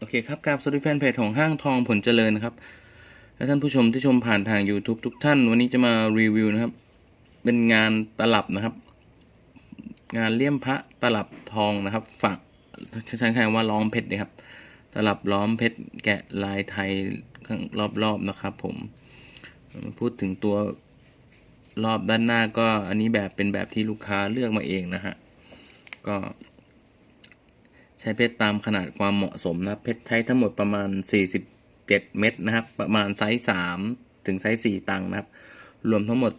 โอเคครับกราบสวัสดีแฟนเพจของห้างทองผลเจริญนะครับ และท่านผู้ชมที่ชมผ่านทาง YouTube ทุกท่าน วันนี้จะมารีวิวนะครับ เป็นงานตลับนะครับ งานเลี่ยมพระตลับทองนะครับ ฝักใช้คำว่าล้อมเพชรนะครับ ตลับล้อมเพชรแกะลายไทยข้างรอบๆนะครับ ผม พูดถึงตัวรอบด้านหน้าก็อันนี้แบบเป็นแบบที่ลูกค้าเลือกมาเองนะฮะก็ ใช้เพชรตามขนาดความเหมาะสมนะเพชรใช้ทั้งหมดประมาณ 47 เม็ดนะครับ ประมาณไซส์3ถึงไซส์4ตังค์นะครับ รวมทั้งหมด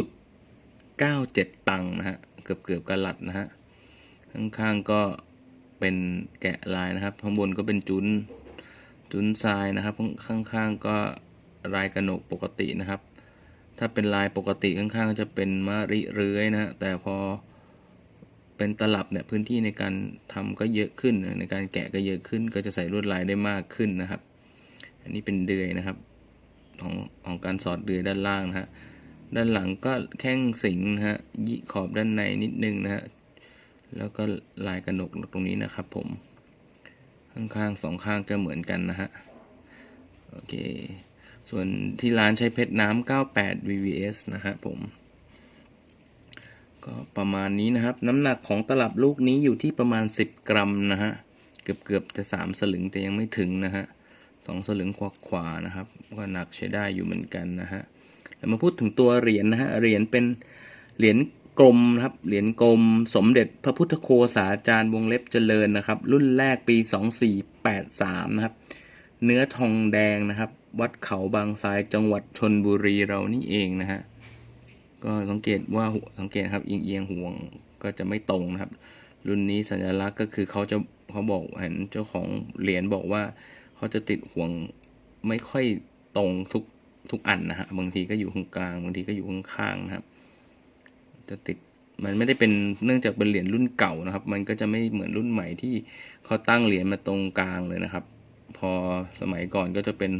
0.97 ตังค์นะฮะเกือบเกือบกะลัดนะฮะข้างๆก็เป็นแกะลายนะครับ ข้างบนก็เป็นจุนจุนทรายนะครับ ข้างๆก็ลายกระหนกปกตินะครับ ถ้าเป็นลายปกติข้างๆจะเป็นมะริเรื้อยนะฮะแต่พอ เป็นตลับเนี่ยพื้นที่ในการทำก็เยอะขึ้น ในการแกะก็เยอะขึ้น ก็จะใส่ลวดลายได้มากขึ้นนะครับ อันนี้เป็นเดือยนะครับของของการสอดเดือยด้านล่างนะฮะด้านหลังก็แข้งสิงนะฮะยิขอบด้านในนิดนึงนะฮะแล้วก็ลายกระหนกตรงนี้นะครับ ผม ข้างๆสองข้างก็เหมือนกันนะฮะโอเค ส่วนที่ร้านใช้เพชรน้ำ98 VVS นะฮะผม ก็ประมาณนี้นะครับ น้ำหนักของตลับลูกนี้อยู่ที่ประมาณ 10 กรัมนะฮะเกือบเกือบจะ 3 สลึงแต่ยังไม่ถึงนะฮะสองสลึงขวาขวานะครับ ก็หนักใช้ได้อยู่เหมือนกันนะฮะแล้วมาพูดถึงตัวเหรียญนะฮะเหรียญเป็นเหรียญกลมนะครับเหรียญกลม สมเด็จพระพุทธโคสาจารย์วงเล็บเจริญนะครับ รุ่นแรกปี 2483 นะครับ เนื้อทองแดงนะครับ วัดเขาบางทรายจังหวัดชนบุรีเรานี่เองนะฮะ ก็สังเกตว่าสังเกตครับเอียงเอียงห่วงก็จะไม่ตรงนะครับ รุ่นนี้สัญลักษณ์ก็คือเขาจะเขาบอกเห็นเจ้าของเหรียญบอกว่าเขาจะติดห่วงไม่ค่อยตรงทุกทุกอันนะฮะบางทีก็อยู่ข้างกลางบางทีก็อยู่ข้างๆนะครับ จะติดมันไม่ได้เป็นเนื่องจากเป็นเหรียญรุ่นเก่านะครับ มันก็จะไม่เหมือนรุ่นใหม่ที่เขาตั้งเหรียญมาตรงกลางเลยนะครับ พอสมัยก่อนก็จะเป็น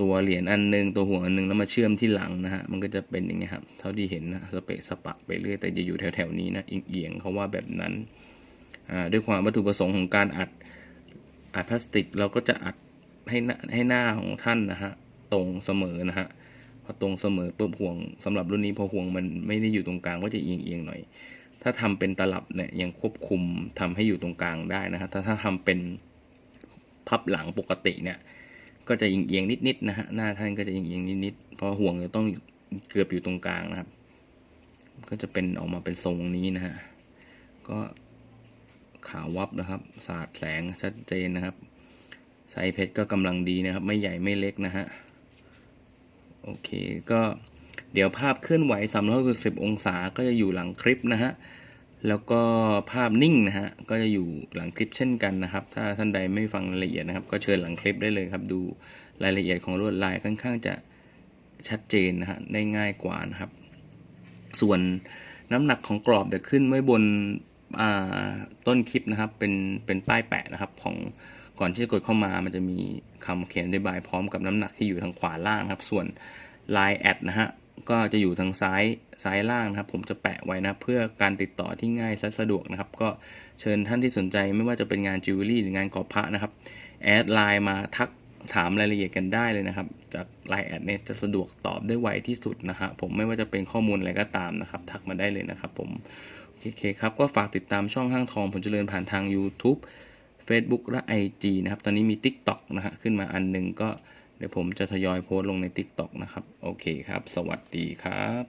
ตัวเหรียญอันหนึง ตัวห่วงอันหนึงแล้วมาเชื่อมที่หลังนะฮะมันก็จะเป็นอย่างเงี้ยครับเท่าที่เห็นนะสเปะสปะไปเรื่อยแต่จะอยู่แถวๆนี้นะเอียงๆเขาว่าแบบนั้นอ่าด้วยความวัตถุประสงค์ของการอัดอัดพลาสติกเราก็จะอัดให้หน้าให้หน้าของท่านนะฮะตรงเสมอนะฮะพอตรงเสมอปุ๊บห่วงสำหรับรุ่นนี้พอห่วงมันไม่ได้อยู่ตรงกลางก็จะเอียงๆหน่อย ถ้าทำเป็นตลับเนี่ยยังควบคุมทำให้อยู่ตรงกลางได้นะฮะถ้าถ้าทำเป็นพับหลังปกติเนี่ย ก็จะเอียงนิดๆนะฮะหน้าท่านก็จะเอียงนิดๆเพราะห่วงจะต้องเกือบอยู่ตรงกลางนะครับ ก็จะเป็นออกมาเป็นทรงนี้นะฮะก็ขาววับนะครับ สาดแสงชัดเจนนะครับไซเพชรก็กำลังดีนะครับ ไม่ใหญ่ไม่เล็กนะฮะโอเคก็เดี๋ยวภาพเคลื่อนไหว360 องศาก็จะอยู่หลังคลิปนะฮะ แล้วก็ภาพนิ่งนะฮะก็จะอยู่หลังคลิปเช่นกันนะครับ ถ้าท่านใดไม่ฟังรายละเอียดนะครับ ก็เชิญหลังคลิปได้เลยครับ ดูรายละเอียดของลวดลายค่อนข้างจะชัดเจนนะฮะได้ง่ายกว่านะครับ ส่วนน้ำหนักของกรอบเดี๋ยวขึ้นไว้บนต้นคลิปนะครับ เป็นเป็นป้ายแปะนะครับ ของก่อนที่จะกดเข้ามามันจะมีคำเขียนอธิบายพร้อมกับน้ำหนักที่อยู่ทางขวาล่างครับ ส่วนลายแอดนะฮะ ก็จะอยู่ทางซ้ายซ้ายล่างนะครับ ผมจะแปะไว้นะเพื่อการติดต่อที่ง่ายและสะดวกนะครับ ก็เชิญท่านที่สนใจไม่ว่าจะเป็นงานจิวเวลรี่หรืองานกอบพระนะครับแอดไลน์มาทักถามรายละเอียดกันได้เลยนะครับ จากไลน์แอดเนี่ยจะสะดวกตอบได้ไวที่สุดนะฮะผมไม่ว่าจะเป็นข้อมูลอะไรก็ตามนะครับ ทักมาได้เลยนะครับ ผมโอเคครับก็ฝากติดตามช่องห้างทองผลเจริญผ่านทาง YouTube Facebook และ IG นะครับ ตอนนี้มี TikTok นะฮะขึ้นมาอันหนึ่งก็ ดี๋ยวผมจะทยอยโพสต์ลงใน TikTok นะครับ โอเคครับ สวัสดีครับ